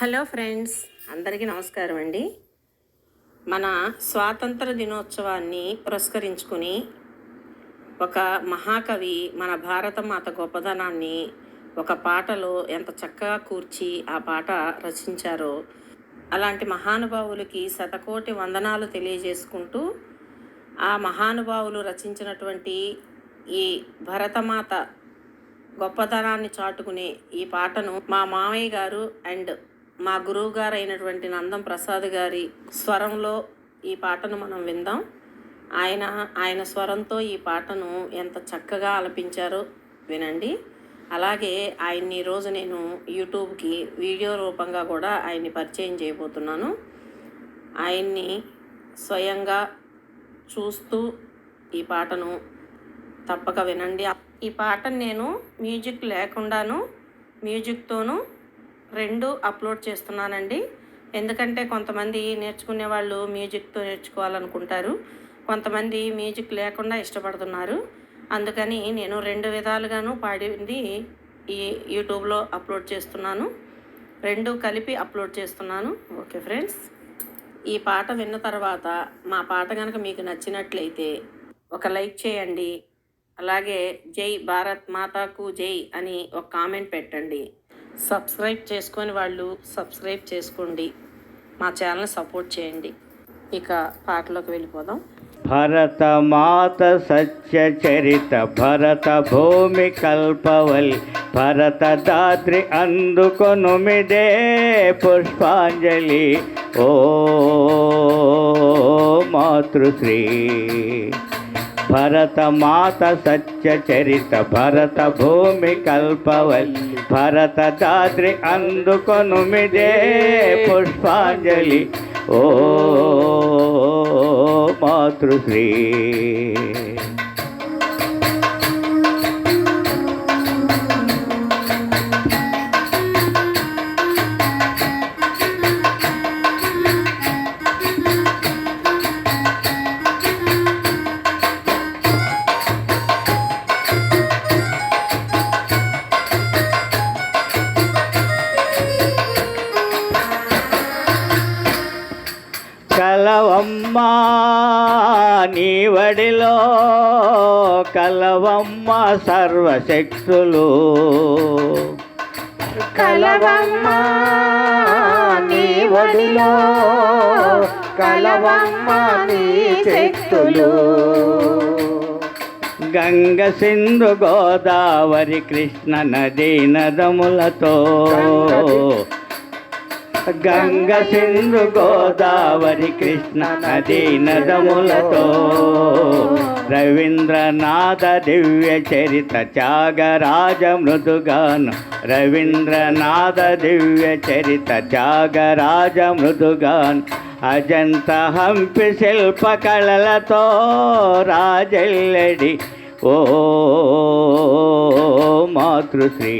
Hello friends అందరికీ నమస్కారం అండి. మన స్వాతంత్ర దినోత్సవాన్ని పురస్కరించుకుని ఒక మహాకవి మన భారతమాత గొప్పదనాన్ని ఒక పాటలో ఎంత చక్కగా కూర్చి ఆ పాట రచించారో అలాంటి మహానుభావులకి శతకోటి వందనాలు తెలియజేసుకుంటూ ఆ మహానుభావులు రచించినటువంటి ఈ భరతమాత గొప్పతనాన్ని చాటుకునే ఈ పాటను మా మామయ్య గారు అండ్ మా గురువు గారైనటువంటి నందం ప్రసాద్ గారి స్వరంలో ఈ పాటను మనం విందాం. ఆయన ఆయన స్వరంతో ఈ పాటను ఎంత చక్కగా ఆలపించారో వినండి. అలాగే ఆయన్ని ఈరోజు నేను యూట్యూబ్కి వీడియో రూపంగా కూడా ఆయన్ని పరిచయం చేయబోతున్నాను. ఆయన్ని స్వయంగా చూస్తూ ఈ పాటను తప్పక వినండి. ఈ పాటను నేను మ్యూజిక్ లేకుండాను మ్యూజిక్తోనూ రెండు అప్లోడ్ చేస్తున్నానండి. ఎందుకంటే కొంతమంది నేర్చుకునే వాళ్ళు మ్యూజిక్తో నేర్చుకోవాలనుకుంటారు. కొంతమంది మ్యూజిక్ లేకుండా ఇష్టపడుతున్నారు. అందుకని నేను రెండు విధాలుగాను పాడింది ఈ యూట్యూబ్లో అప్లోడ్ చేస్తున్నాను. రెండు కలిపి అప్లోడ్ చేస్తున్నాను. Okay friends. ఈ పాట విన్న తర్వాత మా పాట కనుక మీకు నచ్చినట్లయితే ఒక లైక్ చేయండి. అలాగే జై భారత్ మాతాకు జై అని ఒక కామెంట్ పెట్టండి. సబ్స్క్రైబ్ చేసుకొని వాళ్ళు సబ్స్క్రైబ్ చేసుకోండి. మా ఛానల్ సపోర్ట్ చేయండి. ఇక పాటలోకి వెళ్ళిపోదాం. భరత మాత సత్య చరిత భరత భూమి కల్పవలి భరత దాత్రి అందుకొనుమిదే పుష్పాంజలి. ఓ మాతృశ్రీ. భరత మాత సత్య చరిత భరత భూమి కల్పవల్లి భరత దాద్రి అందుకొనుమిదే పుష్పాంజలి ఓ మాతృశ్రీ కలవమ్మ నీ వడిలో కలవమ్మ సర్వశక్తులు. కలవమ్మ నీ ఒడిలో కలవమ్మ నీ శక్తులు. గంగ సింధు గోదావరి కృష్ణ నదీ నదములతో గంగ సింధు గోదావరి కృష్ణ నదీ నదములతో రవీంద్రనాథ దివ్య చరిత త్యాగరాజ మృదుగాను. రవీంద్రనాథ దివ్య చరిత త్యాగరాజ మృదుగాను. అజంత హంపి శిల్పకళలతో రాజెల్లడి. ఓ మాతృశ్రీ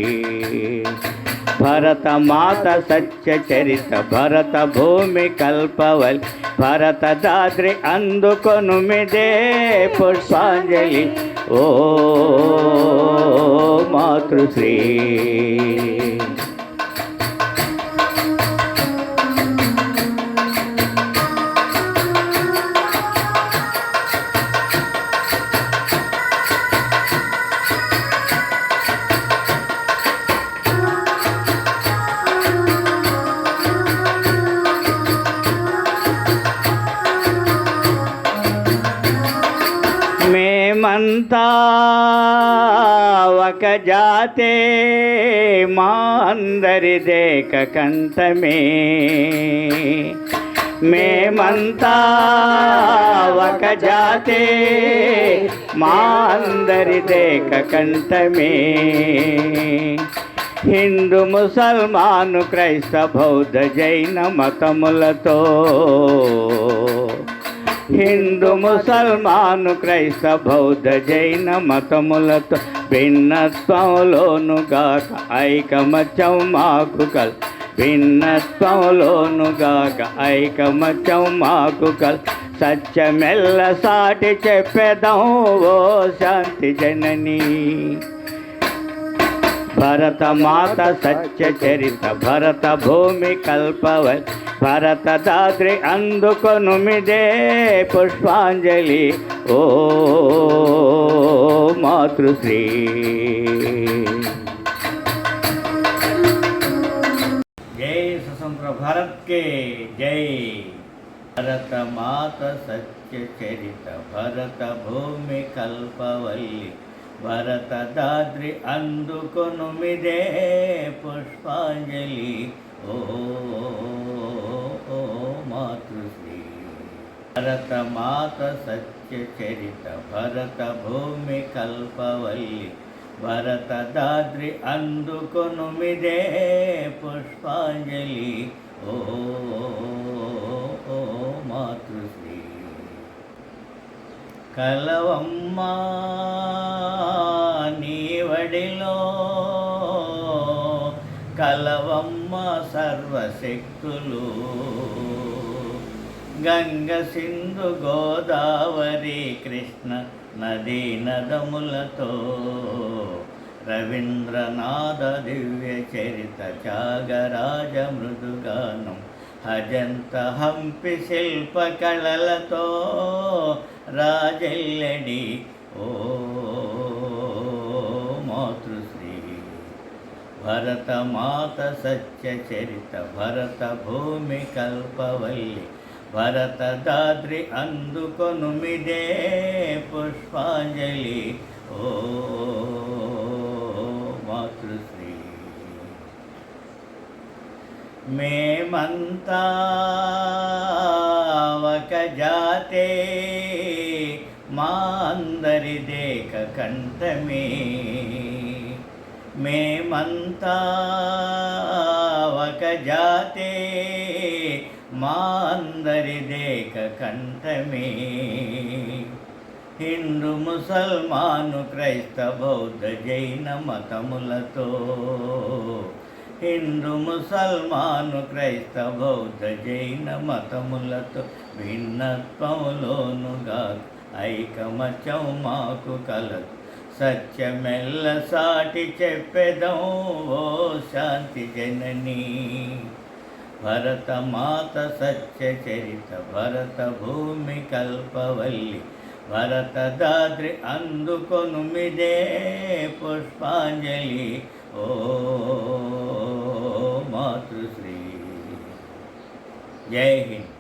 భరత మాత సత్య చరిత భరత భూమి కల్పవల్ భరత దాద్రి అందుకొను మిదే పుష్పాంజలి ఓ మాతృశ్రీ మేమంతా ఒక జాతే మా అందరి దేక కంఠమే. మేమంతా ఒక జాతే మా అందరి దేక కంఠమే. హిందూ ముసల్మాను క్రైస్త బౌద్ధ జైన మతములతో హిందూ ముసల్మాను క్రైస్త బౌద్ధ జైన మతములతో భిన్నత్వంలోనుగాక ఐకమత్యం మాకు కల్. భిన్నత్వంలోనుగాక ఐకమత్యం మాకు కల్. సత్యమెల్ల సాటి చెప్పేదాం ఓ శాంతి జననీ. భరత మాత సత్య చరిత భరత భూమి కల్పవ భరత దాద్రి అందుకొనుమిదే పుష్పాంజలి. ఓ మాతృశ్రీ. జై స్వతంత్ర భారత్ కే జై. భరత మాత సత్య చరిత భరత భూమి కల్పవల్లి. భరత దాద్రి అందుకొనుమిదే పుష్పాంజలి. ఓ మాతృశ్రీ భరత మాత సత్య చరిత భరత భూమి కల్పవల్లి భరత దాద్రి అందుకొనుమిదే పుష్పాంజలి ఓ మాతృశ్రీ కలవమ్మా నీవడిలో కలవమ్మ సర్వశక్తులు గంగ సింధు గోదావరి కృష్ణ నదీ నదములతో రవీంద్రనాథ దివ్య చరిత త్యాగరాజ మృదుగానం హజంత హంపి శిల్ప కళలతో రాజల్లడి. ఓ మాతృశ్రీ భరత మాత సత్య చరిత భరత భూమి కల్పవల్లి భరతదాద్రి అందుకొనుమిదే పుష్పాంజలి. ఓ మాతృశ్రీ. మేమంతా ఒక జాతే మా అందరి దేక కంఠమే. మేమంతా ఒక జాతే మాందరి దేక కంఠమే. హిందూ ముసల్మాను క్రైస్త బౌద్ధ జైన మతములతో. హిందూ ముసల్మాను క్రైస్త బౌద్ధ జైన మతములతో. భిన్నత్వములోనుగా ఐకమత్యం మాకు కలదు. సత్యమెల్ల సాటి చెప్పెదం ఓ శాంతి జననీ. భరత మాత సత్య చరిత భరత భూమి కల్పవల్లి భరత దాద్రి అందుకొనుమిదే పుష్పాంజలి ఓ మాతృశ్రీ జై హింద్